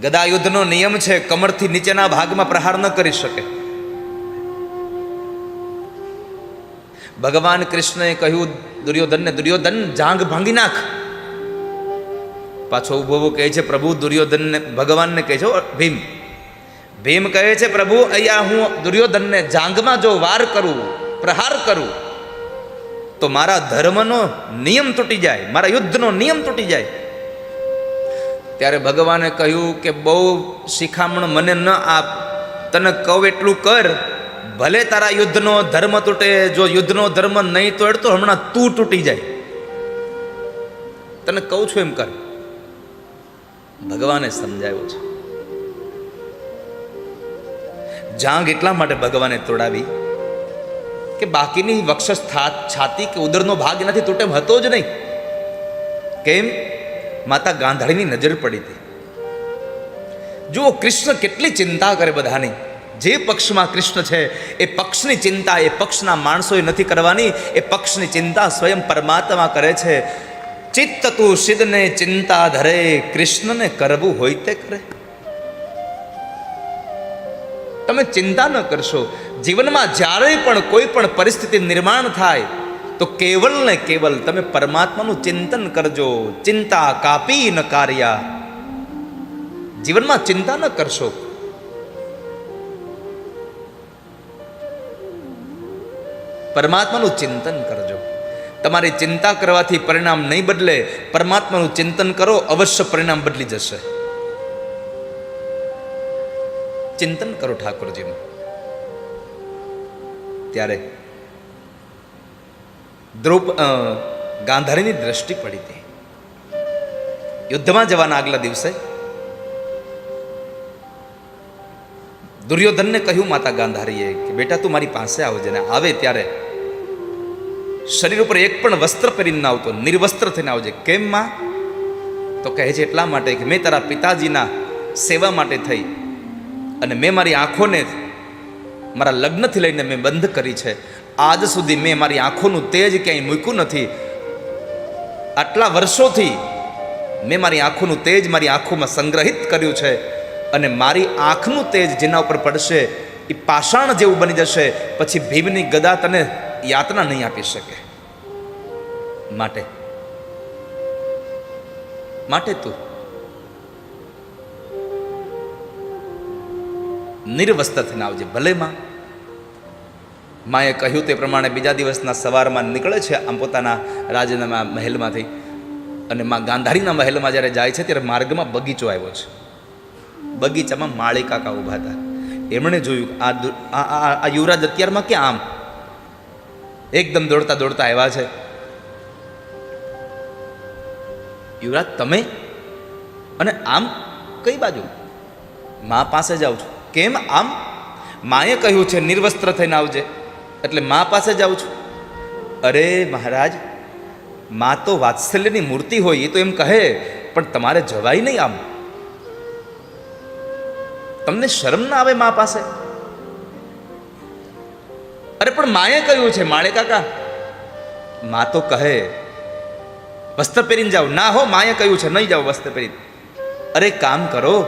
ગદા યુદ્ધનો નિયમ છે કમરથી નીચેના ભાગમાં પ્રહાર ન કરી શકે. ભગવાન કૃષ્ણએ કહ્યું, દુર્યોધનને, દુર્યોધન જાંગ ભાંગી નાખ. પાછો ઊભો કહે છે, પ્રભુ, દુર્યોધનને, ભગવાનને કહે છે ભીમ. ભીમ કહે છે, પ્રભુ, અહીંયા હું દુર્યોધનને જાંગમાં જો વાર કરું, પ્રહાર કરું, તો મારા ધર્મનો નિયમ તૂટી જાય, મારા યુદ્ધનો નિયમ તૂટી જાય ત્યારે ભગવાને કહ્યું કે બહુ શિખામણ મને ન આપ, તને કહું એટલું કર, ભલે તારા યુદ્ધનો ધર્મ તૂટે, જો યુદ્ધનો ધર્મ નહીં તોડતો હમણાં તું તૂટી જાય. તને કહું છું એમ કર. ભગવાને સમજાવ્યું છે. જાંગ એટલા માટે ભગવાને તોડાવી કે બાકીની વક્ષસ થા- છાતી કે ઉદરનો ભાગ એનાથી તૂટે હતો જ નહીં. કેમ? માતા ગાંધાણીની નજર પડી હતી. જુઓ, કૃષ્ણ કેટલી ચિંતા કરે બધાની. જે પક્ષમાં કૃષ્ણ છે, એ પક્ષની ચિંતા, એ પક્ષના માણસોએ નથી કરવાની, એ પક્ષની ચિંતા સ્વયં પરમાત્મા કરે છે. ચિત્ત તું સિદ્ધને ચિંતા ધરે, કૃષ્ણને કરવું હોય તે કરે. તમે ચિંતા ન કરશો. જીવનમાં જ્યારે પણ કોઈ પણ પરિસ્થિતિ નિર્માણ થાય તો કેવલ ને કેવલ તમે પરમાત્માનું ચિંતન કરજો. ચિંતા કાપી ન કાર્યા. જીવનમાં ચિંતા ન કરશો. પરમાત્માનું ચિંતન કરજો. તમારી ચિંતા કરવાથી પરિણામ નહીં બદલે પરમાત્માનું ચિંતન કરો, અવશ્ય પરિણામ બદલી જશે. ચિંતન કરો ઠાકોરજીનું. ત્યારે દ્રૌપ ગાંધારીની દ્રષ્ટિ પડી હતી. યુદ્ધમાં જવાના આગલા દિવસે દુર્યોધનને કહ્યું માતા ગાંધારીએ કે, બેટા, તું મારી પાસે આવજે ને આવે ત્યારે શરીર ઉપર એક પણ વસ્ત્ર પહેરીને ના આવતો, નિર્વસ્ત્ર થઈને આવજે. કેમ, માં? તો કહે છે, એટલા માટે કે મેં તારા પિતાજીના સેવા માટે થઈ અને મેં મારી આંખોને મારા લગ્નથી લઈને મેં બંધ કરી છે આજ સુધી મેં મારી આંખોનું તેજ ક્યાંય મૂક્યું નથી. આટલા વર્ષોથી મેં મારી આંખોનું તેજ મારી આંખોમાં સંગ્રહિત કર્યું છે અને મારી આંખનું તેજ જેના ઉપર પડશે એ પાષાણ જેવું બની જશે. પછી ભીમની ગદા તને યાતના નહીં આપી શકે. માટે. માટે તું. નિર્વસ્ત થઈને આવજે ભલે માં માએ કહ્યું તે પ્રમાણે બીજા દિવસના સવારમાં નીકળે છે આમ પોતાના રાજના મહેલમાંથી. અને માં ગાંધારીના મહેલમાં જ્યારે જાય છે ત્યારે માર્ગમાં બગીચો આવ્યો છે. બગીચામાં માળી કાકા ઊભા હતા. એમણે જોયું આ- આ યુવરાજ અત્યારમાં ક્યાં આમ? એકદમ દોડતા દોડતા આવ્યા છે. યુવરાજ, તમે? અને આમ કઈ બાજુ? મા પાસે જાઉં છું. કેમ આમ? માએ કહ્યું છે, નિર્વસ્ત્ર થઈને આવજે. એટલે મા પાસે જાઉં છું. અરે મહારાજ, મા તો વાત્સલ્યની મૂર્તિ હોય એ તો એમ કહે, પણ તમારે જવાય નહીં આમ. તમને શરમ ના આવે મા પાસે? અરે પણ માએ કહ્યું છે, માળે કાકા. મા તો કહે, વસ્ત્ર પહેરીને જાઓ. ના હો, માએ કહ્યું છે, નહીં જાઓ વસ્ત્ર પહેરીને. અરે કામ કરો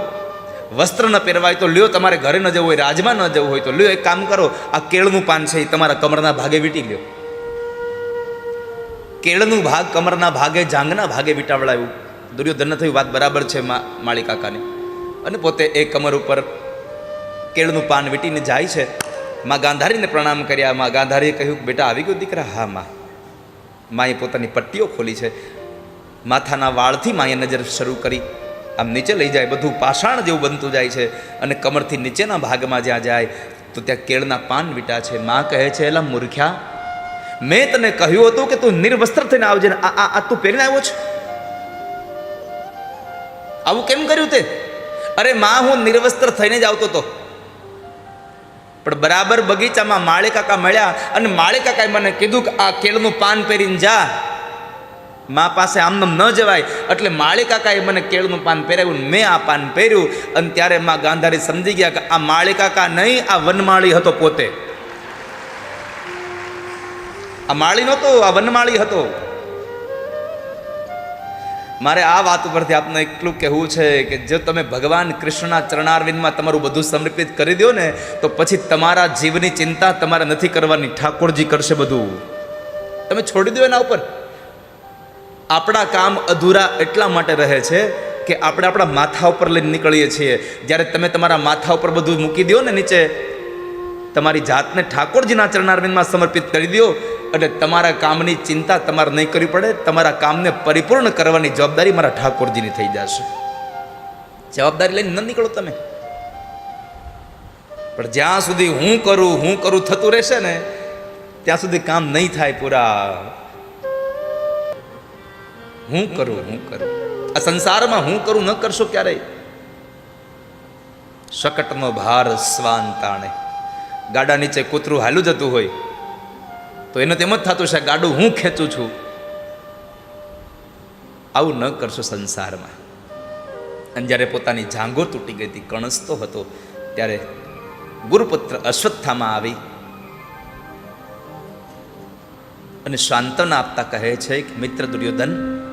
વસ્ત્ર ન પહેરવાય તો લ્યો તમારે ઘરે ન જવું હોય, રાજમાં ન જવું હોય તો લ્યો, એક કામ કરો, આ કેળનું પાન છે એ તમારા કમરના ભાગે વીટી લ્યો. કેળનું ભાગ કમરના ભાગે, જાંગના ભાગે વીટાવડાયું. દુર્યોધન થયું વાત બરાબર છે માળી કાકાની. અને પોતે એ કમર ઉપર કેળનું પાન વીટીને જાય છે. માં ગાંધારીને પ્રણામ કર્યા. માં ગાંધારીએ કહ્યું, બેટા, આવી ગયો દીકરા? હા, માં. માએ પોતાની પટ્ટીઓ ખોલી છે. માથાના વાળથી માએ નજર શરૂ કરી. આમ નીચે લઈ જાય, બધું પાષાણ જેવું બનતું જાય છે અને કમરથી નીચેના ભાગમાં જ્યાં જાય, તો ત્યાં કેળના પાન વીટા છે. માં કહે છે, એલા મૂર્ખ્યા, મેં તને કહ્યું હતું કે તું નિર્વસ્ત્ર થઈને આવજે ને, આ આ તું પહેરીને આવ્યો છે? આવું કેમ કર્યું તે? અરે માં, હું નિર્વસ્ત્ર થઈને જ આવતો હતો. પણ બરાબર બગીચામાં માળે કાકા મળ્યા અને માળે કાકાએ મને કીધું કે આ કેળનું પાન પહેરીને જા. મા પાસે આમનામ ન જવાય. એટલે માળી કાકાએ મને કેળનું પાન પહેરાવ્યું મેં આ પાન પહેર્યું. અને ત્યારે માં ગાંધારી સમજી ગયા કે આ માળી કાકા નહીં, આ વનમાળી હતો પોતે. આ માળી નહોતો, આ વનમાળી હતો. મારે આ વાત ઉપરથી આપને એટલું કહેવું છે કે જો તમે ભગવાન કૃષ્ણના ચરણારવિંદમાં તમારું બધું સમર્પિત કરી દો ને, તો પછી તમારા જીવની ચિંતા તમારે નથી કરવાની. ઠાકોરજી કરશે બધું. તમે છોડી દો એના ઉપર. આપણા કામ અધૂરા એટલા માટે રહે છે કે આપણે આપણા માથા ઉપર લઈને નીકળીએ છીએ. જ્યારે તમે તમારા માથા ઉપર બધું મૂકી દો ને નીચે, તમારી જાતને ઠાકોરજીના ચરણારવિંદમાં સમર્પિત કરી દો એટલે તમારા કામની ચિંતા તમારે નહીં કરવી પડે, તમારા કામને પરિપૂર્ણ કરવાની જવાબદારી મારા ઠાકોરજીની થઈ જશે. જવાબદારી લઈને ન નીકળો તમે. પણ જ્યાં સુધી હું કરું હું કરું થતું રહેશે ને, ત્યાં સુધી કામ નહીં થાય પૂરા. હું કરું હું કરું. આ સંસારમાં હું કરું, ન કરશો ક્યારેય? શકટનો ભાર સ્વાન તાણે ગાડા નીચે કૂતરું હાલું જતું હોય, તો એનો તેમ જ થતું છે ગાડું હું ખેંચું છું? આવું ન કરશો સંસારમાં. અને જ્યારે પોતાની જાંગો તૂટી ગઈ હતી કણસતો હતો, ત્યારે ગુરુપુત્ર અશ્વત્થામાં આવી. અને સાંત્વના આપતા કહે છે કે, મિત્ર દુર્યોધન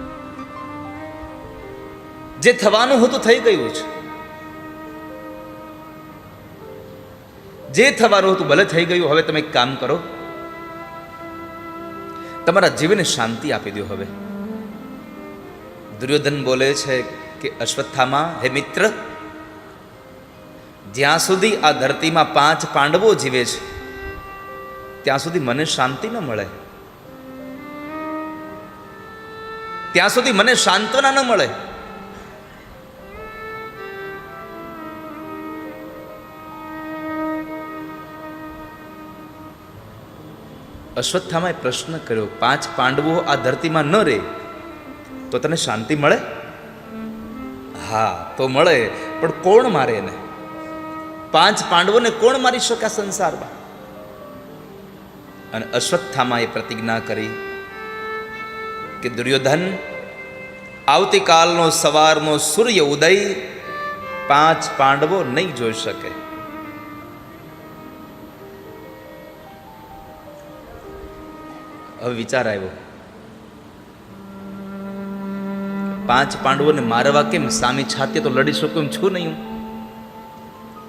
જે થવાનું હતું થઈ ગયું છે. જે થવાનું હતું ભલે થઈ ગયું, હવે તમે એક કામ કરો. તમારા જીવને શાંતિ આપી દો હવે. દુર્યોધન બોલે છે કે અશ્વત્થામાં, હે મિત્ર, જ્યાં સુધી આ ધરતીમાં પાંચ પાંડવો જીવે છે, ત્યાં સુધી મને શાંતિ ન મળે. ત્યાં સુધી મને સાંત્વના ન મળે. અશ્વત્થામાએ પ્રશ્ન કર્યો, પાંચ પાંડવો આ ધરતીમાં ન રહે તો તને શાંતિ મળે? હા, તો મળે, પણ કોણ મારે એને? પાંચ પાંડવોને કોણ મારી શકે સંસારમાં? અને અશ્વત્થામાએ પ્રતિજ્ઞા કરી કે, દુર્યોધન, આવતીકાલનો સવારનો સૂર્ય ઉદય પાંચ પાંડવો નહીં જોઈ શકે. હવે વિચાર આવ્યો. પાંચ પાંડવોને મારવા કેમ સામી છાતે તો લડી શકું એમ છું નહીં હું?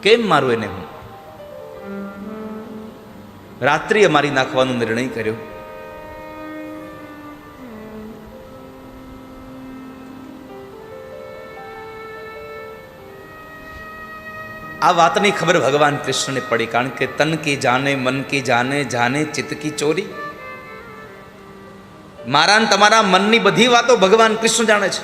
કેમ મારું એને હું? રાત્રિએ મારી નાખવાનો નિર્ણય કર્યો. આ વાતની ખબર ભગવાન કૃષ્ણને પડી કારણ કે તન કી જાને, મન કી જાને જાને ચિત્ત કી ચોરી. મારા ને તમારા મનની બધી વાતો ભગવાન કૃષ્ણ જાણે છે.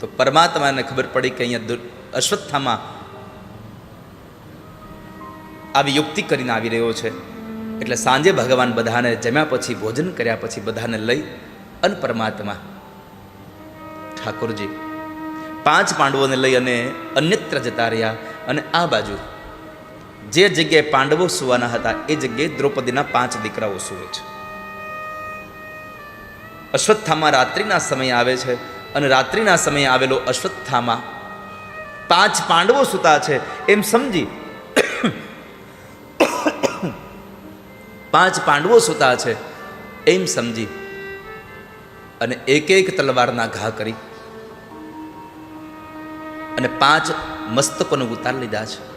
તો પરમાત્માને ખબર પડી કે અહીંયા અશ્વત્થામાં આવી યુક્તિ કરીને આવી રહ્યો છે. એટલે સાંજે ભગવાન બધાને જમ્યા પછી, ભોજન કર્યા પછી બધાને લઈ અને પરમાત્મા ઠાકોરજી પાંચ પાંડવોને લઈ અને અન્યત્ર જતા રહ્યા અને આ બાજુ જે જગ્યાએ પાંડવો સુવાના હતા, એ જગ્યાએ દ્રૌપદીના પાંચ દીકરાઓ સુવે છે. અશ્વત્થામા રાત્રિના સમય આવે છે અને રાત્રિના સમયે આવેલો અશ્વત્થામા પાંચ પાંડવો સુતા છે, એમ સમજી પાંચ પાંડવો સુતા છે, એમ સમજી અને એક એક તલવારના ઘા કરી અને પાંચ મસ્તકોને ઉતાર લીધા છે.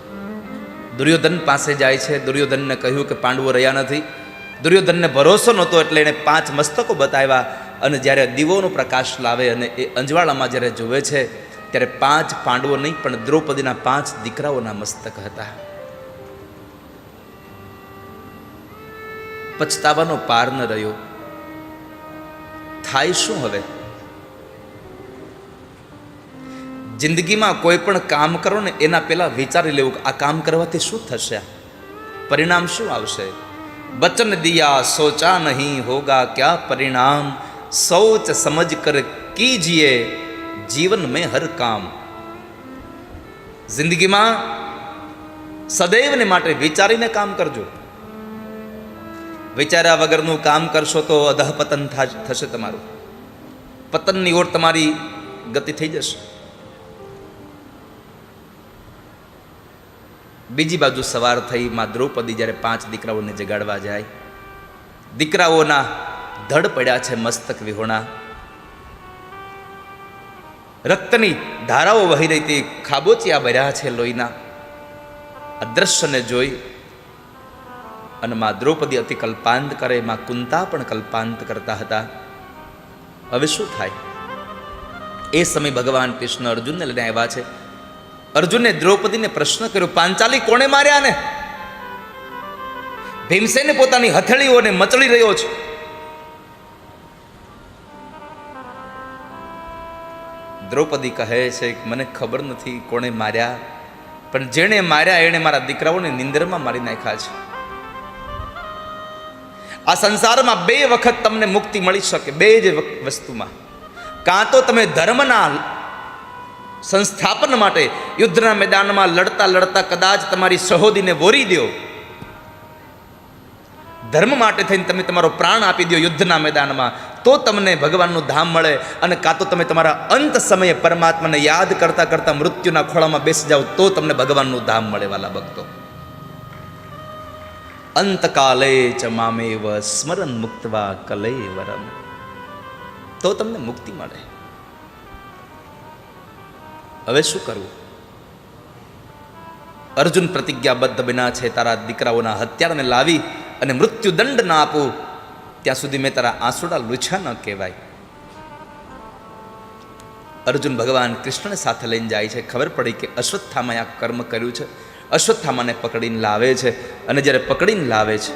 દુર્યોધન પાસે જાય છે. દુર્યોધનને કહ્યું કે પાંડવો રહ્યા નથી. દુર્યોધનને ભરોસો નહોતો એટલે એણે પાંચ મસ્તકો બતાવ્યા અને જ્યારે દીવોનો પ્રકાશ લાવે અને એ અંજવાળામાં જ્યારે જુએ છે, ત્યારે પાંચ પાંડવો નહીં, પણ દ્રૌપદીના પાંચ દીકરાઓના મસ્તક હતા. પછતાવાનો પાર ન રહ્યો. થાય શું હવે? જિંદગીમાં કોઈ પણ કામ કરો ને એના પહેલાં વિચારી લેવું કે આ કામ કરવાથી શું થશે? પરિણામ શું આવશે? બચન દિયા સોચા નહીં હોગા ક્યા પરિણામ? સોચ સમજ કર કીજીએ જીવન મેં હર કામ. જિંદગીમાં સદૈવને માટે વિચારીને કામ કરજો. વિચાર્યા વગરનું કામ કરશો તો અધઃપતન થશે તમારું. પતનની ઓર તમારી ગતિ થઈ જશે. બીજી બાજુ સવાર થઈ માં દ્રૌપદી જ્યારે પાંચ દીકરાઓને જગાડવા જાય, દીકરાઓના ધડ પડ્યા છે મસ્તક વિહોણા. રક્તની ધારાઓ વહી રહી હતી, ખાબોચિયા ભર્યા છે લોહીના. આ દ્રશ્યને જોઈ અને માં દ્રૌપદી અતિ કલ્પાંત કરે, માં કુંતા પણ કલ્પાંત કરતા હતા. હવે શું થાય? એ સમય ભગવાન કૃષ્ણ અર્જુનને લઈને આવ્યા છે. અર્જુને દ્રૌપદીને પ્રશ્ન કર્યો, પાંચાલી કોણે માર્યા ને ભીમસેને પોતાની હથેળીઓને મચળી રહ્યો છે. દ્રૌપદી કહે છે કે, મને ખબર નથી કોણે માર્યા, પણ જેણે માર્યા એણે મારા દીકરાઓને નિંદરમાં મારી નાખ્યા છે. આ સંસારમાં બે વખત તમને મુક્તિ મળી શકે, બે જ વસ્તુમાં. કાં તો તમે ધર્મના સંસ્થાપન માટે યુદ્ધના મેદાનમાં લડતા લડતા કદાચ તમારી સહોદીને વોરી દો. ધર્મ માટે થઈને તમે તમારો પ્રાણ આપી દો યુદ્ધના મેદાનમાં. તો તમને ભગવાનનું ધામ મળે અને કાં તો તમે તમારા અંત સમયે પરમાત્માને યાદ કરતા કરતા મૃત્યુના ખોળામાં બેસી જાઓ, તો તમને ભગવાનનું ધામ મળે વાલા ભક્તો. અંતકાલે ચ મામેવ સ્મરણ મુક્તવા કલેવરમ તો તમને મુક્તિ મળે. હવે શું કરવું? અર્જુન પ્રતિજ્ઞાબદ્ધ બન્યા છે, તારા દીકરાઓના હત્યારાને લાવી અને મૃત્યુદંડ ના આપું. ત્યાં સુધી મેં તારા આંસુડા લૂછા ન કહેવાય. અર્જુન ભગવાન કૃષ્ણને સાથે લઈને જાય છે. ખબર પડી કે અશ્વત્થામાએ આ કર્મ કર્યું છે. અશ્વત્થામાને પકડીને લાવે છે અને જ્યારે પકડીને લાવે છે,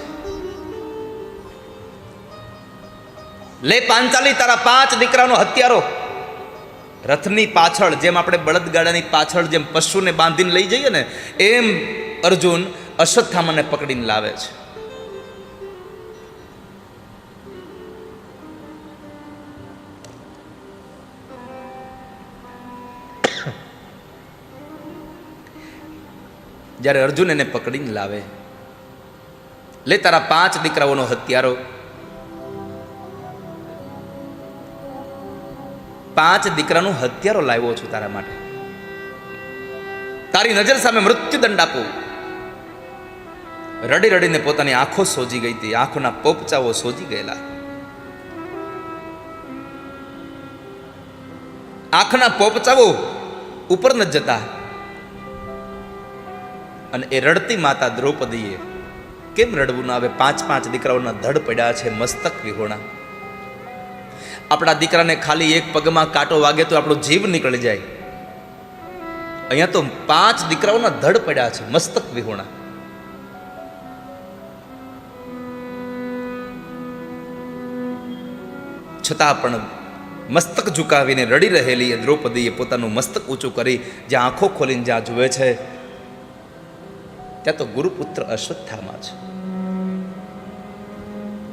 લે પાંચાલી, તારા પાંચ દીકરાનો હત્યારો. રથની પાછળ, જેમ આપણે બળદગાડાની પાછળ જેમ પશુને બાંધીને લઈ જઈએ ને, એમ અર્જુન અશ્વત્થામાને પકડીને લાવે છે. જ્યારે અર્જુન એને પકડીને લાવે, લે તારા પાંચ દીકરાઓનો હત્યારો પાંચ દીકરાનું હત્યારો લાવ્યો છું તારા માટે. તારી નજર સામે મૃત્યુદંડ આપો. રડી રડીને પોતાની આંખો સોજી ગઈ હતી. આંખોના પોપચાઓ સોજી ગયેલા. આંખના પોપચાઓ ઉપર ન જતા. અને એ રડતી માતા દ્રૌપદીએ કેમ રડવું ના આવે? પાંચ પાંચ દીકરાઓના ધડ પડ્યા છે, મસ્તક વિહોણા. આપણા દીકરાને ખાલી એક પગમાં કાંટો વાગે તો આપણો જીવ નીકળી જાય. અહીંયા તો પાંચ દીકરાઓના ધડ પડ્યા છે, મસ્તક વિહોણા. છતાં પણ મસ્તક ઝુકાવીને રડી રહેલી દ્રૌપદીએ પોતાનું મસ્તક ઊંચું કરી જ્યાં આંખો ખોલીને જ્યાં જુએ છે, ત્યાં તો ગુરુપુત્ર અશ્વત્થામાં છે.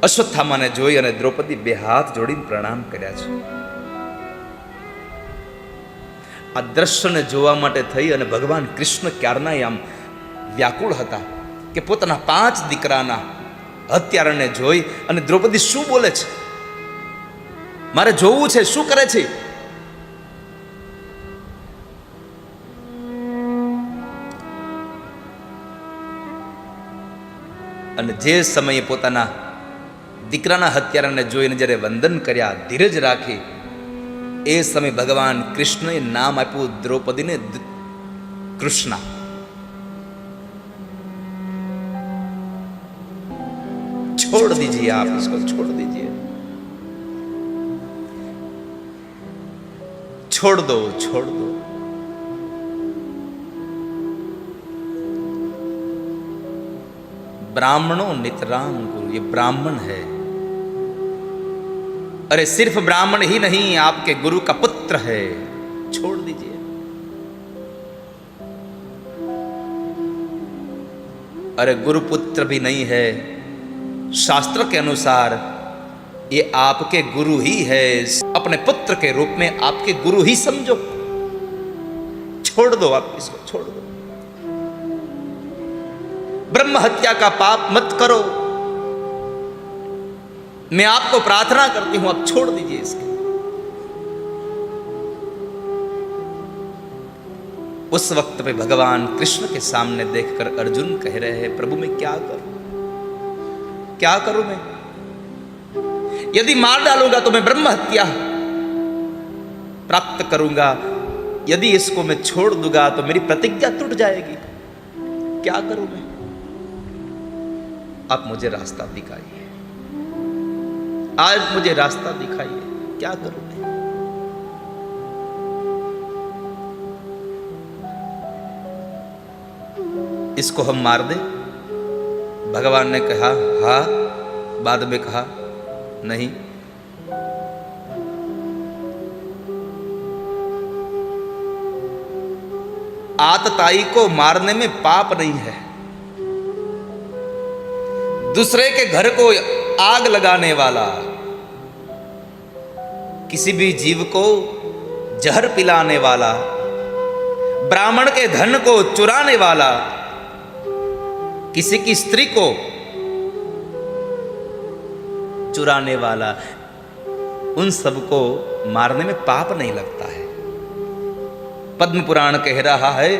અશ્વત્થામાને જોઈ અને દ્રૌપદી બે હાથ જોડીને પ્રણામ કર્યા છે. આ દ્રશ્યને જોવા માટે થઈ અને ભગવાન કૃષ્ણ ક્યારના આમ વ્યાકુળ હતા કે પોતાના પાંચ દીકરાના હત્યારાને જોઈ અને દ્રૌપદી શું બોલે છે? મારે જોવું છે, શું કરે છે? અને જે સમયે પોતાના દીકરાના હત્યારાને જોઈને જ્યારે વંદન કર્યા ધીરજ રાખી એ સમય ભગવાન કૃષ્ણએ નામ આપ્યું દ્રૌપદીને દ- કૃષ્ણા छोड़ दीजिए आप इसको छोड़ दीजिए छोड़ दो छोड़ दो ब्राह्मणों नितराम गुरु ये ब्राह्मण है अरे सिर्फ़ ब्राह्मण ही नहीं, आपके गुरु का पुत्र है। छोड़ दीजिए। अरे गुरुपुत्र भी नहीं है। शास्त्र के अनुसार ये आपके गुरु ही है। अपने पुत्र के रूप में आपके गुरु ही समझो। छोड़ दो आप इसको, छोड़ दो। ब्रह्म हत्या का पाप मत करो। मैं आपको प्रार्थना करती हूँ, आप छोड़ दीजिए इसके। उस वक्त पे भगवान कृष्ण के सामने देखकर अर्जुन कह रहे हैं, प्रभु, मैं क्या करूँ? क्या करूँ मैं? यदि मार डालूँगा तो मैं ब्रह्म हत्या प्राप्त करूँगा। यदि इसको मैं छोड़ दूँगा तो मेरी प्रतिज्ञा टूट जाएगी। क्या करूँ मैं? आप मुझे रास्ता दिखाइए। आज मुझे रास्ता दिखाइए। क्या करूँ मैं? इसको हम मार दें? भगवान ने कहा, हा। बाद में कहा, नहीं। आतताई को मारने में पाप नहीं है। दूसरे के घर को आग लगाने वाला किसी भी जीव को जहर पिलाने वाला, ब्राह्मण के धन को चुराने वाला, किसी की स्त्री को चुराने वाला, उन सबको मारने में पाप नहीं लगता है। पद्म पुराण कह रहा है,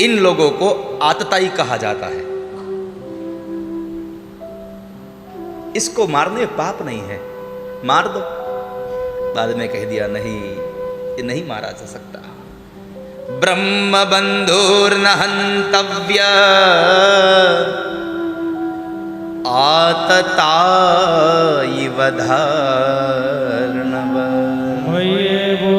इन लोगों को आतताई कहा जाता है। इसको मारने पाप नहीं है। मार दो। बाद में कह दिया नहीं ये नहीं मारा जा सकता ब्रह्म बंधुर्न हंतव्य आतताइव धर्णव मय्येवो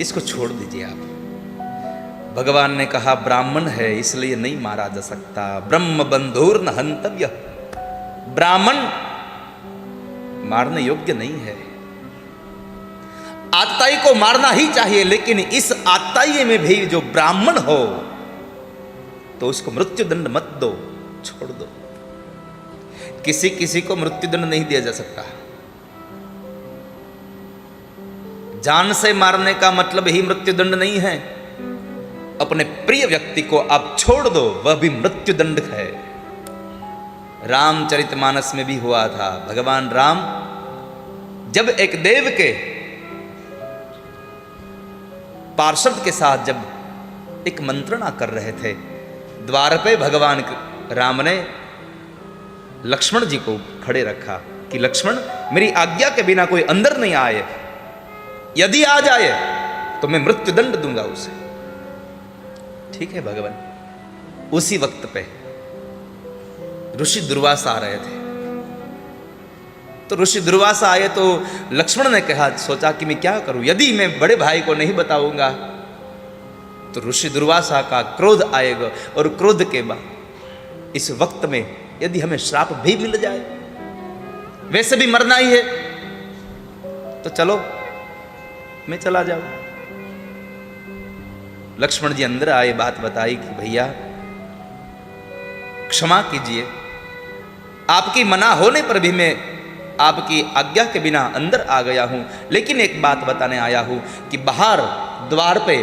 इसको छोड़ दीजिए आप। भगवान ने कहा, ब्राह्मण है, इसलिए नहीं मारा जा सकता। ब्रह्म बंधुर न हंतव्य। ब्राह्मण मारने योग्य नहीं है। आताई को मारना ही चाहिए, लेकिन इस आताई में भी जो ब्राह्मण हो तो उसको मृत्यु दंड मत दो, छोड़ दो। किसी किसी को मृत्यु दंड नहीं दिया जा सकता। जान से मारने का मतलब ही मृत्युदंड नहीं है। अपने प्रिय व्यक्ति को आप छोड़ दो, वह भी मृत्युदंड है। रामचरितमानस में भी हुआ था। भगवान राम जब एक देव के पार्षद के साथ जब एक मंत्रणा कर रहे थे, द्वार पे भगवान राम ने लक्ष्मण जी को खड़े रखा कि, लक्ष्मण, मेरी आज्ञा के बिना कोई अंदर नहीं आए। यदि आ जाए तो मैं मृत्यु दंड दूँगा उसे। ठीक है, भगवान। उसी वक्त पे ऋषि दुर्वासा आ रहे थे। तो ऋषि दुर्वासा आए तो लक्ष्मण ने कहा, सोचा कि मैं क्या करूँ? यदि मैं बड़े भाई को नहीं बताऊँगा तो ऋषि दुर्वासा का क्रोध आएगा और क्रोध के बाद इस वक्त में यदि हमें श्राप भी मिल जाए, वैसे भी मरना ही है। तो चलो मैं चला जाऊँ लक्ष्मण जी अंदर आए, बात बताई कि भैया, क्षमा कीजिए, आपकी मना होने पर भी मैं आपकी आज्ञा के बिना अंदर आ गया हूँ। लेकिन एक बात बताने आया हूँ कि बाहर द्वार पे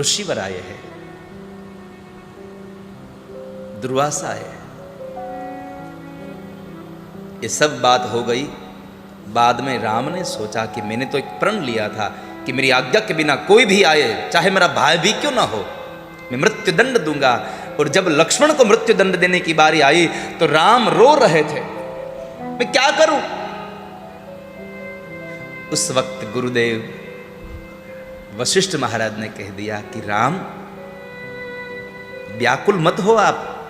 ऋषिवर आए हैं, दुर्वासा है। ये सब बात हो गई। बाद में राम ने सोचा कि मैंने तो एक प्रण लिया था कि मेरी आज्ञा के बिना कोई भी आए, चाहे मेरा भाई भी क्यों ना हो। मैं मृत्यु दंड दूँगा। और जब लक्ष्मण को मृत्यु दंड देने की बारी आई तो राम रो रहे थे। मैं क्या करूँ? उस वक्त गुरुदेव वशिष्ठ महाराज ने कह दिया कि राम, व्याकुल मत हो आप।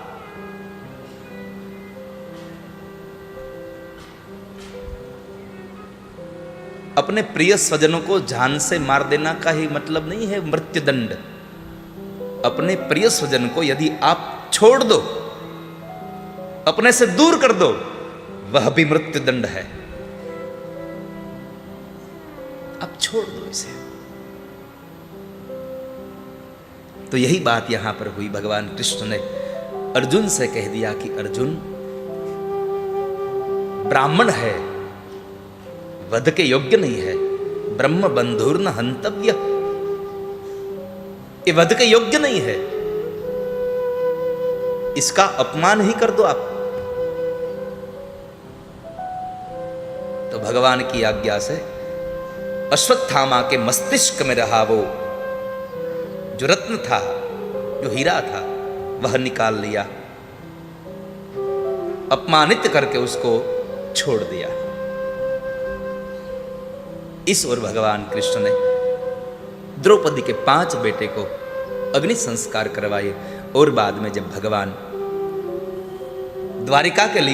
अपने प्रिय स्वजनों को जान से मार देना का ही मतलब नहीं है मृत्युदंड। अपने प्रिय स्वजन को यदि आप छोड़ दो, अपने से दूर कर दो, वह भी मृत्युदंड है। अब छोड़ दो इसे। तो यही बात यहाँ पर हुई। भगवान कृष्ण ने अर्जुन से कह दिया कि अर्जुन, ब्राह्मण है वध के योग्य नहीं है। ब्रह्म बंधुर्न हंतव्य। ये वध के योग्य नहीं है। इसका अपमान ही कर दो आप। तो भगवान की आज्ञा से अश्वत्थामा के मस्तिष्क में रहा वो जो रत्न था, जो हीरा था, वह निकाल लिया। अपमानित करके उसको छोड़ दिया। इस ओर भगवान कृष्ण ने द्रौपदी के पाँच बेटे को अग्नि संस्कार करवाए और बाद में जब भगवान द्वारिका के लिए